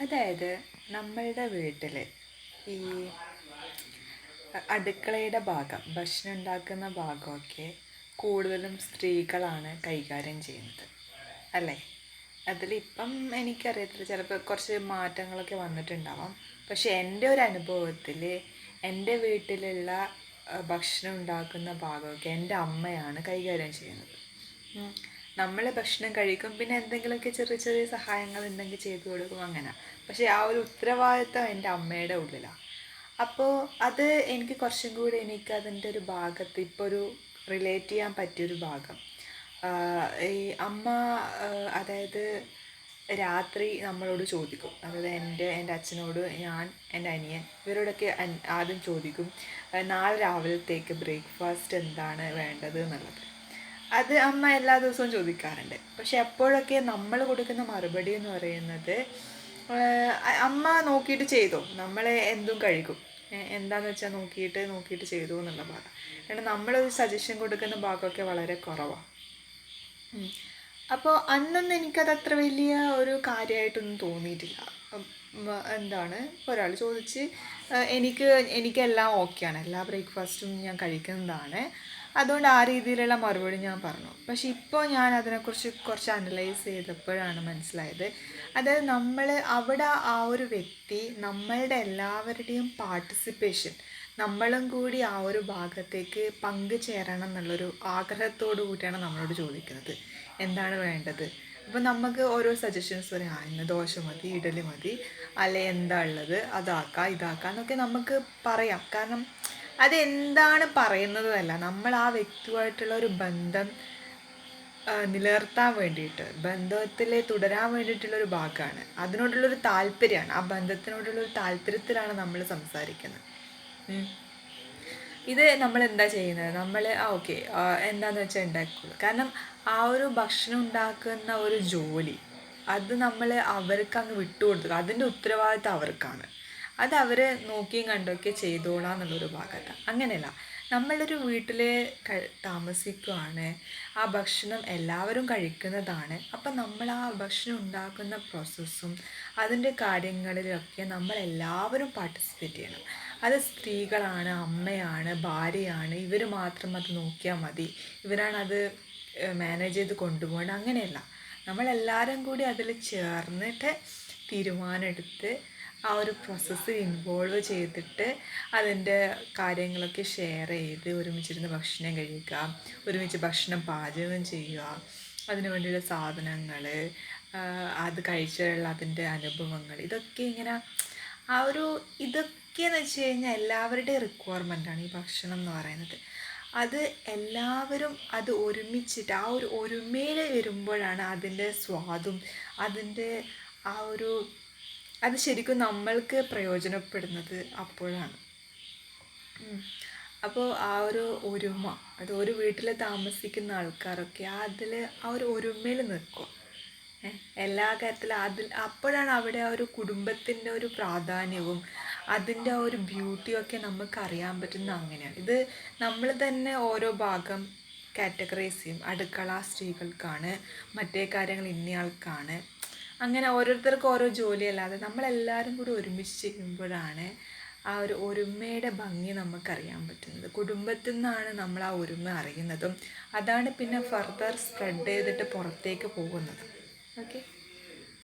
അതായത് നമ്മളുടെ വീട്ടിൽ ഈ അടുക്കളയുടെ ഭാഗം ഭക്ഷണം ഉണ്ടാക്കുന്ന ഭാഗമൊക്കെ കൂടുതലും സ്ത്രീകളാണ് കൈകാര്യം ചെയ്യുന്നത്. അല്ലേ? അതിലിപ്പം എനിക്കറിയത്തില്ല ചിലപ്പോൾ കുറച്ച് മാറ്റങ്ങളൊക്കെ വന്നിട്ടുണ്ടാവാം. പക്ഷെ എന്റെ ഒരു അനുഭവത്തിൽ എന്റെ വീട്ടിലുള്ള ഭക്ഷണം ഉണ്ടാക്കുന്ന ഭാഗമൊക്കെ എന്റെ അമ്മയാണ് കൈകാര്യം ചെയ്യുന്നത്. നമ്മൾ ഭക്ഷണം കഴിക്കും പിന്നെ എന്തെങ്കിലുമൊക്കെ ചെറിയ ചെറിയ സഹായങ്ങൾ ഉണ്ടെങ്കിൽ ചെയ്തു കൊടുക്കും അങ്ങനെ. പക്ഷേ ആ ഒരു ഉത്തരവാദിത്തം എന്റെ അമ്മയുടെ ഉള്ളിലാണ് അപ്പോൾ അത് എനിക്ക് കുറച്ചും കൂടി എനിക്ക് അതിന്റെ ഒരു ഭാഗത്ത് ഇപ്പോൾ ഒരു റിലേറ്റ് ചെയ്യാൻ പറ്റിയൊരു ഭാഗം. ഈ അമ്മ അതായത് രാത്രി നമ്മളോട് ചോദിക്കും. അതായത് എന്റെ എന്റെ അച്ഛനോട് ഞാൻ എന്റെ അനിയൻ ഇവരോടൊക്കെ ആദ്യം ചോദിക്കും നാളെ രാവിലത്തേക്ക് ബ്രേക്ക്ഫാസ്റ്റ് എന്താണ് വേണ്ടത് എന്നുള്ളത്. അത് അമ്മ എല്ലാ ദിവസവും ചോദിക്കാറുണ്ട്. പക്ഷെ എപ്പോഴൊക്കെ നമ്മൾ കൊടുക്കുന്ന മറുപടി എന്ന് പറയുന്നത് അമ്മ നോക്കിയിട്ട് ചെയ്തോ? നമ്മളെ എന്തും കഴിക്കും. എന്താണെന്ന് വെച്ചാൽ നോക്കിയിട്ട് നോക്കിയിട്ട് ചെയ്തു എന്നുള്ള ഭാഗം. കാരണം നമ്മളൊരു സജഷൻ കൊടുക്കുന്ന ഭാഗമൊക്കെ വളരെ കുറവാണ് അപ്പോൾ അന്നൊന്നും എനിക്കത് അത്ര വലിയ ഒരു കാര്യമായിട്ടൊന്നും തോന്നിയിട്ടില്ല. എന്താണ്? ഒരാൾ ചോദിച്ച് എനിക്ക് എനിക്കെല്ലാം ഓക്കെയാണ് എല്ലാ ബ്രേക്ക്ഫാസ്റ്റും ഞാൻ കഴിക്കുന്നതാണ്. അതുകൊണ്ട് ആ രീതിയിലുള്ള മറുപടി ഞാൻ പറഞ്ഞു. പക്ഷെ ഇപ്പോൾ ഞാൻ അതിനെക്കുറിച്ച് കുറച്ച് അനലൈസ് ചെയ്തപ്പോഴാണ് മനസ്സിലായത്. അതായത് നമ്മൾ അവിടെ ആ ഒരു വ്യക്തി നമ്മളുടെ എല്ലാവരുടെയും പാർട്ടിസിപ്പേഷൻ നമ്മളും കൂടി ആ ഒരു ഭാഗത്തേക്ക് പങ്കുചേരണം എന്നുള്ളൊരു ആഗ്രഹത്തോടു കൂടിയാണ് നമ്മളോട് ചോദിക്കുന്നത്. എന്താണ് വേണ്ടത്? അപ്പോൾ നമുക്ക് ഓരോ സജഷൻസ് പറയാം. ആ ഇന്ന് ദോശ മതി ഇഡലി മതി അല്ലെ എന്താ ഉള്ളത് അതാക്കാം ഇതാക്കാം എന്നൊക്കെ നമുക്ക് പറയാം. കാരണം അതെന്താണ് പറയുന്നതല്ല. നമ്മൾ ആ വ്യക്തിയുമായിട്ടുള്ള ഒരു ബന്ധം നിലനിർത്താൻ വേണ്ടിയിട്ട് ബന്ധത്തിൽ തുടരാൻ വേണ്ടിയിട്ടുള്ളൊരു ഭാഗമാണ്. അതിനോടുള്ളൊരു താല്പര്യമാണ്. ആ ബന്ധത്തിനോടുള്ളൊരു താല്പര്യത്തിലാണ് നമ്മൾ സംസാരിക്കുന്നത്. ഇത് നമ്മൾ എന്താ ചെയ്യുന്നത്? നമ്മൾ ആ ഓക്കെ എന്താണെന്ന് വെച്ചാൽ ഉണ്ടാക്കുള്ളൂ കാരണം ആ ഒരു ഭക്ഷണം ഉണ്ടാക്കുന്ന ഒരു ജോലി അത് നമ്മൾ അവർക്ക് അങ്ങ് വിട്ടുകൊടുത്തു അതിന്റെ ഉത്തരവാദിത്തം അവർക്കാണ്. അത് അവർ നോക്കിയും കണ്ടൊക്കെ ചെയ്തോളാം എന്നുള്ളൊരു ഭാഗത്താണ് അങ്ങനെയല്ല. നമ്മളൊരു വീട്ടിൽ താമസിക്കുകയാണ് ആ ഭക്ഷണം എല്ലാവരും കഴിക്കുന്നതാണ്. അപ്പം നമ്മൾ ആ ഭക്ഷണം ഉണ്ടാക്കുന്ന പ്രോസസ്സും അതിന്റെ കാര്യങ്ങളിലൊക്കെ നമ്മൾ എല്ലാവരും പാർട്ടിസിപ്പേറ്റ് ചെയ്യണം. അത് സ്ത്രീകളാണ് അമ്മയാണ് ഭാര്യയാണ് ഇവർ മാത്രം അത് നോക്കിയാൽ മതി. ഇവരാണ് അത് മാനേജ് ചെയ്ത് കൊണ്ടുപോകേണ്ടത് അങ്ങനെയല്ല. നമ്മളെല്ലാവരും കൂടി അതിൽ ചേർന്നിട്ട് തീരുമാനമെടുത്ത് ആ ഒരു പ്രോസസ്സ് ഇൻവോൾവ് ചെയ്തിട്ട് അതിന്റെ കാര്യങ്ങളൊക്കെ ഷെയർ ചെയ്ത് ഒരുമിച്ചിരുന്ന് ഭക്ഷണം കഴിക്കുക ഒരുമിച്ച് ഭക്ഷണം പാചകം ചെയ്യുക അതിനു വേണ്ടിയുള്ള സാധനങ്ങൾ അത് കഴിച്ചുള്ള അതിന്റെ അനുഭവങ്ങൾ ഇതൊക്കെ ഇങ്ങനെ ആ ഒരു ഇതൊക്കെയെന്ന് വെച്ച് കഴിഞ്ഞാൽ എല്ലാവരുടെയും റിക്വയർമെന്റാണ് ഈ ഭക്ഷണം എന്ന് പറയുന്നത്. അത് എല്ലാവരും അത് ഒരുമിച്ചിട്ട് ആ ഒരു ഒരുമയിൽ വരുമ്പോഴാണ് അതിന്റെ സ്വാദും അതിന്റെ ആ ഒരു അത് ശരിക്കും നമ്മൾക്ക് പ്രയോജനപ്പെടുന്നത് അപ്പോഴാണ്. അപ്പോൾ ആ ഒരു ഒരുമ അത് ഒരു വീട്ടിൽ താമസിക്കുന്ന ആൾക്കാരൊക്കെ അതിൽ ആ ഒരു ഒരുമയിൽ നിൽക്കും. എല്ലാ കാര്യത്തിലും അതിൽ അപ്പോഴാണ് അവിടെ ആ ഒരു കുടുംബത്തിന്റെ ഒരു പ്രാധാന്യവും അതിന്റെ ആ ഒരു ബ്യൂട്ടിയൊക്കെ നമുക്ക് അറിയാൻ പറ്റുന്ന അങ്ങനെയാണ്. ഇത് നമ്മൾ തന്നെ ഓരോ ഭാഗം കാറ്റഗറൈസ് ചെയ്യും. അടുക്കള സ്ത്രീകൾക്കാണ് മറ്റേ കാര്യങ്ങൾ ഇന്നയാൾക്കാണ്. അങ്ങനെ ഓരോരുത്തർക്കും ഓരോ ജോലിയല്ലാതെ നമ്മളെല്ലാവരും കൂടി ഒരുമിച്ച് ചെയ്യുമ്പോഴാണ് ആ ഒരു ഒരുമയുടെ ഭംഗി നമുക്കറിയാൻ പറ്റുന്നത്. കുടുംബത്തിൽ നിന്നാണ് നമ്മൾ ആ ഒരുമ അറിയുന്നതും. അതാണ് പിന്നെ ഫർദർ സ്പ്രെഡ് ചെയ്തിട്ട് പുറത്തേക്ക് പോകുന്നത്. ഓക്കെ